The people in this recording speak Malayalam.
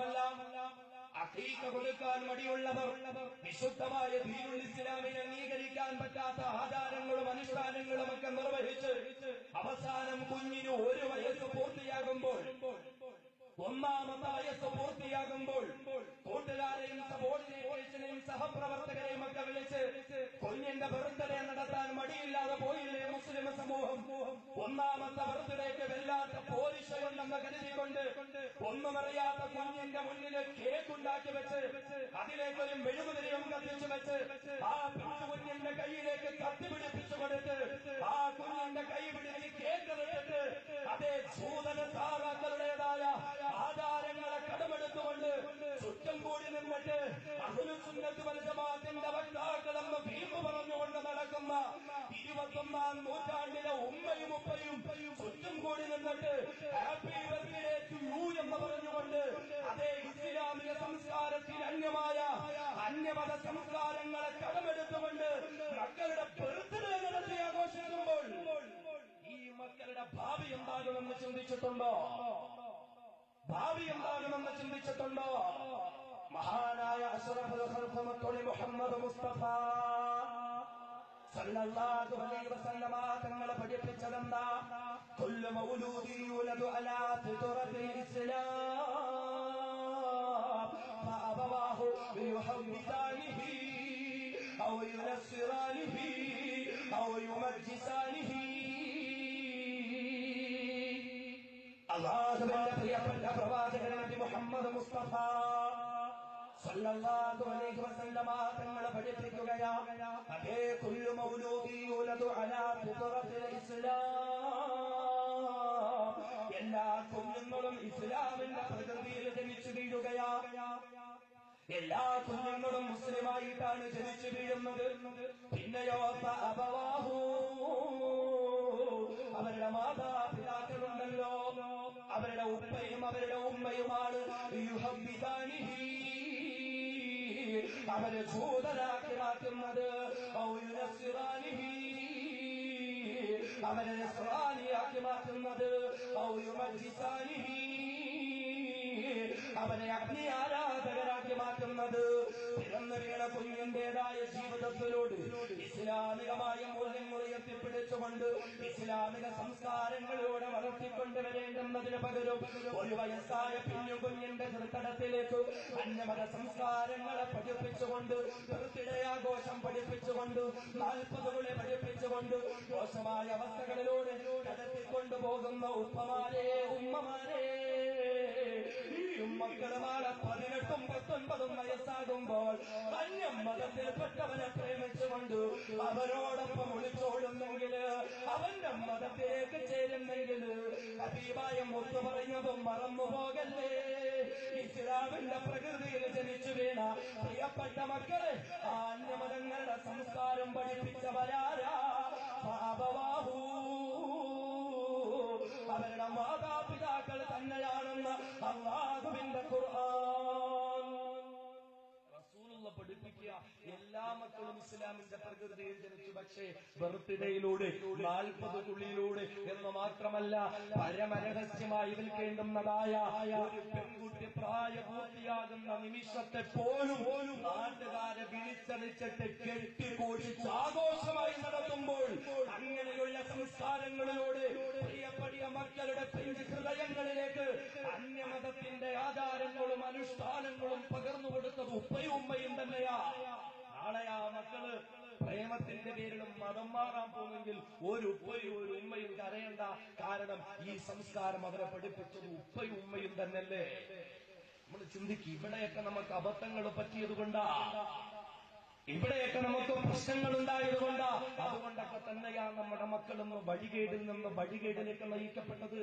മാത്രമല്ല അഖീക്ക കൊടുക്കാൻ മടിയുള്ളവർ വിശുദ്ധമായ ദീനുൽ ഇസ്ലാമിനെ അംഗീകരിക്കാൻ പറ്റാത്ത ആചാരങ്ങളും അനുഷ്ഠാനങ്ങളും ഒക്കെ നിർവഹിച്ച് അവസാനം കുഞ്ഞിന് ഒരു വയസ്സ് പൂർത്തിയാകുമ്പോൾ ഒന്നാമത്തെ വയസ്സ് പൂർത്തിയാകുമ്പോൾ കൂട്ടുകാരെയും സബോർഡിനേഷനെയും സഹപ്രവർത്തകരെയും ഒക്കെ വിളിച്ച് കുഞ്ഞിന്റെ ബർത്ത്ഡേ നടത്താൻ മടിയില്ലാതെ പോയില്ലേ മുസ്ലിം സമൂഹം? ഒന്നാമത്തെ ബർത്ത്ഡേക്ക് വല്ലാത്ത പോരിശയുണ്ടെന്ന് കരുതിക്കൊണ്ട് ഒന്നുമറിയാത്ത കുഞ്ഞിന്റെ മുന്നിൽ കേക്ക് ഉണ്ടാക്കി വെച്ച് അതിലേക്ക് ഒരു മെഴുകുതിരിയും കത്തിച്ചു വെച്ച് ആ പിഞ്ചു കുഞ്ഞിന്റെ കയ്യിലേക്ക് കത്തി അന്യമത സംസ്കാരങ്ങളെ കടമെടുത്തുകൊണ്ട് മക്കളുടെ ബർത്ത്ഡേ നടത്തി ആഘോഷിക്കുമ്പോൾ ഈ മക്കളുടെ ഭാവി എന്താകുമെന്ന് ചിന്തിച്ചിട്ടുണ്ടോ? ഭാവി എന്താകുമെന്ന് ചിന്തിച്ചിട്ടുണ്ടോ? മഹാനായ അഷ്റഫുൽ ഖൽഖ് മുഹമ്മദ് മുസ്തഫ സല്ലല്ലാഹു അലൈഹി വസല്ലമ തങ്ങളെ പഠിപ്പിച്ചതെന്താ? കുല്ലു മൗലൂദി യുലദു അലാ ഫിത്രത്തിൽ ഇസ്ലാം أو ينصرانه أو يمجسانه അള്ളാഹുവിന്റെ പ്രിയപ്പെട്ട പ്രവാചകൻ നബി മുഹമ്മദ് മുസ്തഫ സല്ലല്ലാഹു അലൈഹി വസല്ലമ തങ്ങളെ പഠിപ്പിക്കുകയാ അതേ കുല്ലു മൗലൂദി യുലദു അലാ ഫിത്രത്തിൽ ഇസ്ലാം എല്ലാ കുഞ്ഞുങ്ങളും ഇസ്ലാമിന്റെ പ്രകൃതിയിൽ ജനിച്ചു വീഴുകയാ എല്ലാ കുഞ്ഞുങ്ങളും മുസ്ലിമായിട്ടാണ് ജനിച്ചു വീഴുന്നത് പിന്നെയോ അപവാഹു അവരുടെ മാതാപിതാക്കളുണ്ടല്ലോ അവരുടെ ഉപ്പയും അവരുടെ ഉമ്മയുമാണ് യുഹബ്ബിദാനിഹി. അവരെ ജൂതരാക്കി മാറ്റുന്നത് ഔ യുനസ്സിറാനിഹി. അവരെ നസ്രാനിയാക്കി മാറ്റുന്നത് ഔ യുമജ്ജിസാനിഹി. അവനെ അഗ്നി മാറ്റുന്നത് പിറന്നു വീണ കുഞ്ഞിന്റേതായ ജീവിതത്തിലോട് ഇസ്ലാമികമായ മൂല്യങ്ങൾ ഉയർത്തിപ്പിടിച്ചുകൊണ്ട് ഇസ്ലാമിക സംസ്കാരങ്ങളിലൂടെ വളർത്തിക്കൊണ്ടുവരേണ്ടുന്നതിന് പകരം ഒരു വയസ്സായ പിന്നു കുഞ്ഞിന്റെ ഹൃദയത്തിലേക്ക് അന്യമത സംസ്കാരങ്ങളെ പഠിപ്പിച്ചുകൊണ്ട് ബർത്ത്ഡേ പഠിപ്പിച്ചുകൊണ്ട് നാൽപ്പതുകളെ പഠിപ്പിച്ചുകൊണ്ട് മോശമായ അവസ്ഥകളിലൂടെ കടത്തിക്കൊണ്ടുപോകുന്ന ഉപ്പമാരെ ഉമ്മമാരെ. ഈ മക്കളുമാരെ പതിനെട്ടും പത്തൊൻപതും വയസ്സാകുമ്പോൾ അന്യം മതത്തിൽപ്പെട്ടവനെ പ്രേമിച്ചുകൊണ്ട് അവരോടൊപ്പം ഒളിച്ചോടുന്നെങ്കിൽ അവന്റെ മതത്തിലേക്ക് ചേരുന്നെങ്കിൽ അതീവായം ഒത്തു പറയുന്നതും മറന്നുപോകല്ലേ? ഇസ്ലാമിന്റെ പ്രകൃതിയിൽ ജനിച്ചു വീണ പ്രിയപ്പെട്ട മക്കളെ ആന്യമതങ്ങളുടെ സംസ്കാരം പഠിപ്പിച്ചവരാരാ? പാപവാഹൂ. അവരുടെ മാതാപിതാക്കൾ തന്നെയാണെന്ന് എല്ലാ മക്കളും ഇസ്ലാമിന്റെ പ്രകൃതിയിൽ ജനിച്ചു പക്ഷേ ബർത്ത്ഡേയിലൂടെ നാൽപ്പത് തുള്ളിയിലൂടെ എന്ന് മാത്രമല്ല പരമരഹസ്യമായി വിൽക്കേണ്ടുന്നതായ പെൺകുട്ടി പ്രായപൂർത്തിയാകുന്ന നിമിഷത്തെ പോലും നാട്ടുകാരെ വിളിച്ചടിച്ചിട്ട് കെട്ടിഘോഷിച്ച് ആഘോഷമായി നടത്തുമ്പോൾ അങ്ങനെയുള്ള സംസ്കാരങ്ങളിലൂടെ പ്രിയപ്പെടിയ മക്കളുടെ പിഞ്ച് ഹൃദയങ്ങളിലേക്ക് അന്യമതത്തിന്റെ ആചാരങ്ങളും അനുഷ്ഠാനങ്ങളും പകർന്നു തന്നെയാ നാളെ ആ മക്കൾ. പ്രേമത്തിന്റെ പേരിലും മതം മാറാൻ പോകുമെങ്കിൽ ഒരു ഉപ്പയും ഒരു ഉമ്മയും കരയണ്ട. കാരണം ഈ സംസ്കാരം അവരെ പഠിപ്പിച്ചത് ഉപ്പയും ഉമ്മയും തന്നെയല്ലേ? നമ്മൾ ചിന്തിക്കും ഇവിടെയൊക്കെ നമുക്ക് അബദ്ധങ്ങൾ പറ്റിയത് കൊണ്ടാ? ഇവിടെയൊക്കെ നമുക്ക് പ്രശ്നങ്ങൾ ഉണ്ടായത് കൊണ്ടാ? അതുകൊണ്ടൊക്കെ തന്നെയാ നമ്മുടെ മക്കളൊന്ന് വഴികേടിൽ നിന്ന് വഴികേടിലേക്ക് നയിക്കപ്പെട്ടത്.